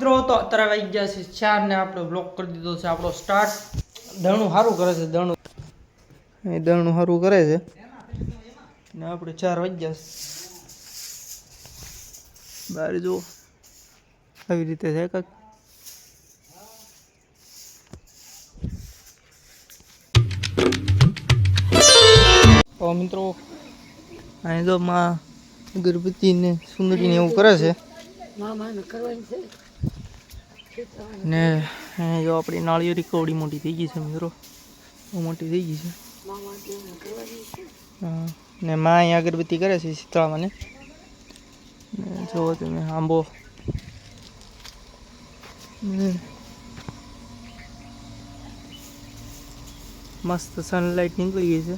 મિત્રો તો અત્યારે વાગી ગયા છે ચાર ને આપણે બ્લોક કરી દીધો છે આપણો સ્ટાર્ટ દણું સારું કરે છે દણું. એ દણું સારું કરે છે. ને આપણે ચાર વાગ્યા છે. બહાર જો આવી રીતે છે કાંક તો મિત્રો અહીં જો માં અગરબત્તી ને સુંદરી ને એવું કરે છે. ને જો આપણી નાળિયેરી કવડી મોટી થઈ ગઈ છે, મિત્રો. મોટી થઈ ગઈ છે. ને માં અહીંયા અગરબત્તી કરે છે શીતળામાં ને. જુઓ તમે, આંબો. મસ્ત સનલાઇટ નીકળી ગઈ છે.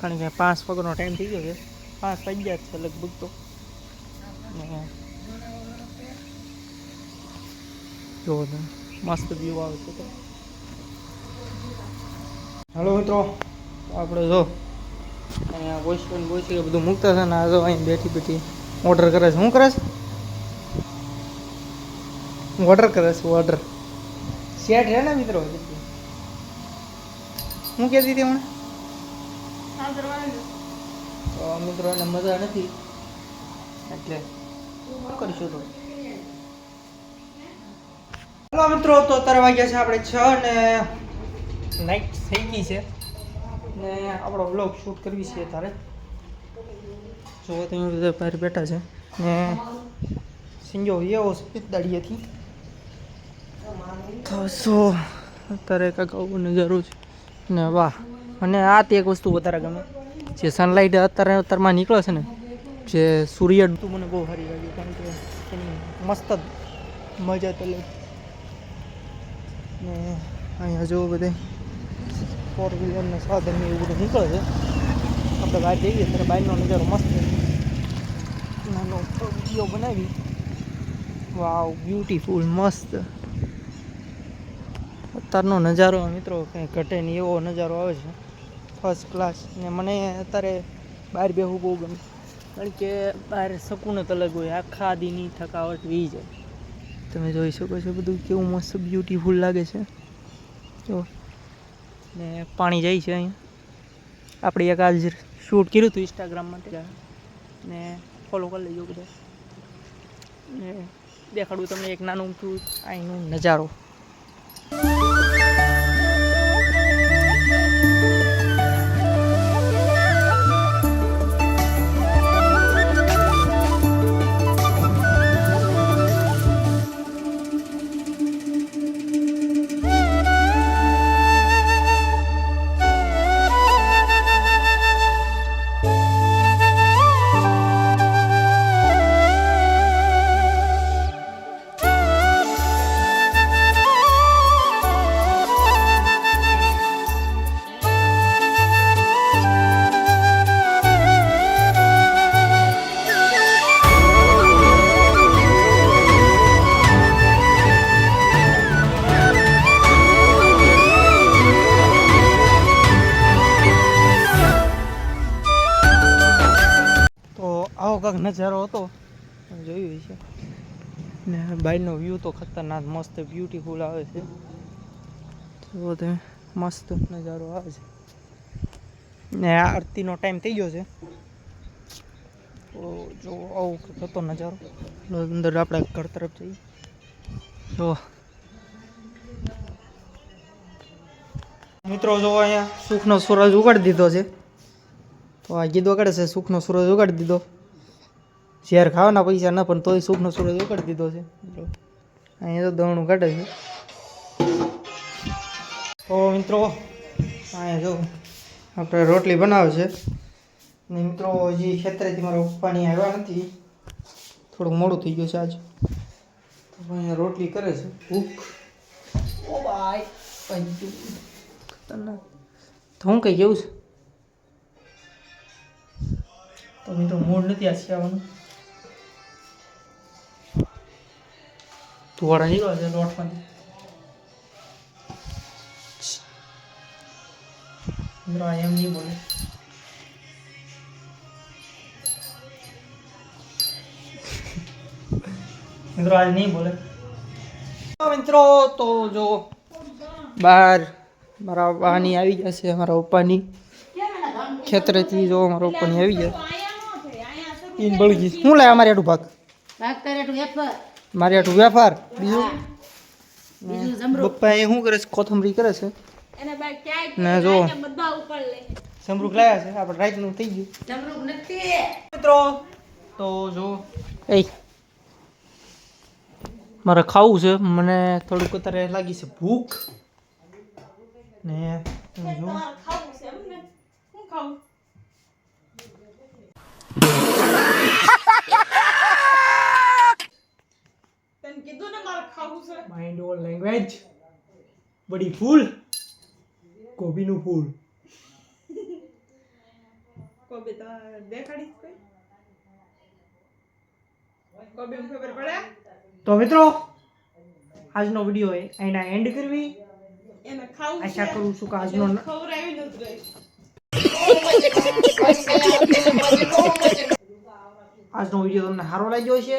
કારણ કે પાંચ વાગ્યાનો ટાઈમ થઈ ગયો છે. પાંચ વાગ્યા જ છે લગભગ તો. તમે મસ્ત વ્યૂ આવે છે તો હાલો મિત્રો આપણે જો અહીંયા વોઇસ કે બધું મૂકતા છે ને આ જો અહીં બેઠી બેઠી ઓર્ડર કરે છે શું કરે છે ઓર્ડર કરે છે ઓર્ડર સેટ છે ને મિત્રો હું કહેતી હતી હમણાં તો મિત્રો એને મજા નથી એટલે શું કરીશું તો હલો મિત્રો, તો અત્યારે વાગ્યા છે આપણે છ ને નાઇટ થઈ ગઈ છે. ને આપણો બ્લોગ શૂટ કરવી છે તારે જો તમે બધા બહાર બેઠા છે. ને સિંજો એવો છે દાડીએથી તો શું અત્યારે આવું નજારો છે. ને વાહ મને આ તે એક વસ્તુ વધારે ગમે. જે સનલાઇટ અત્યારે અત્યારમાં નીકળે છે ને, જે સૂર્ય મને બહુ સારી લાગી. કારણ કે એની મસ્ત મજા તો ને અહીંયા જો બધે ફોર વ્હીલરને સાધન એવું બધું નીકળે છે. આપણે બહાર જઈએ ત્યારે બહારનો નજારો મસ્ત નાનો વીડિયો બનાવી. વાવ બ્યુટીફુલ મસ્ત. અત્યારનો નજારો મિત્રો કંઈ ઘટે નહીં એવો નજારો આવે છે. ફર્સ્ટ ક્લાસ ને મને અત્યારે બહાર બેહવું બહુ ગમે. કારણ કે બહાર શકુન જ અલગ હોય. આખા દીની થકાવટ વી જાય. તમે જોઈ શકો છો બધું કેવું મસ્ત બ્યુટીફુલ લાગે છે. જો. ને પાણી જાય છે અહીંયા. આપણે એક આજ શૂટ કર્યું હતું ઇન્સ્ટાગ્રામ માટે. ને ફોલો કરી લેજો બધા. ને દેખાડું તમને એક નાનું અહીંનો નજારો. કાંક નજારો હતો. જોયું છે ને બાઈનો વ્યૂ તો ખતરનાક, મસ્ત બ્યુટીફુલ આવે છે. તો તમે, મસ્ત નજારો આવે છે. ને આરતીનો ટાઈમ થઈ ગયો છે. તો જો આવું થતો નજારો. અંદર આપણે ઘર તરફ જઈએ. જો મિત્રો જો અહીંયા સુખનો સૂરજ ઉગાડી દીધો છે. તો આ ગીત વગાડે છે, સુખનો સૂરજ ઉગાડી દીધો. શેર ખાવાના પૈસા ના પણ તોય સુખનો સૂરજ ઉકળી દીધો છે. અહીંયા તો દવણું કાઢે છે. તો મિત્રો અહીંયા જો આપણે રોટલી બનાવે છે. ને મિત્રો હજી ખેતરેથી મારા પપ્પાની આવ્યા નથી. થોડુંક મોડું થઈ ગયું છે આજ. તો અહીંયા રોટલી કરે છે. ભૂખ. ઓ બાય ખતરનાક. તો હું કઈ કેવું છે? તો મિત્રો મૂળ નથી આ આવવાનું છે લોટમાંથી મિત્રો આ એમ નહીં બોલે. મિત્રો આજ નહીં બોલે. મિત્રો તો જો બહાર મારા વાની આવી છે મારા પપ્પાની. ખેતરેથી જો મારા પપ્પાની આવી ગયા. ઈન બળગી. શું લાયા અમારે આટલું ભાગ? મારે આટું વેપાર બીજું? પપ્પા એ શું કરે છે? કોથમરી કરે છે. ને જો. સમરૂખ લાયા છે. આપણે રાતનું થઈ ગયું. મિત્રો તો જો. એ. મારે ખાવું છે. મને થોડુંક અત્યારે લાગી છે ભૂખ. ને હું જો માઇન્ડ ઓલ લેંગ્વેજ બડી ફૂલ. કોબીનું ફૂલ. તો મિત્રો આજનો વીડિયો એના એન્ડ કરવી. એને ખાવું આશા કરું છું કે આજનો ન- આજનો વીડિયો તમને સારો લાગ્યો છે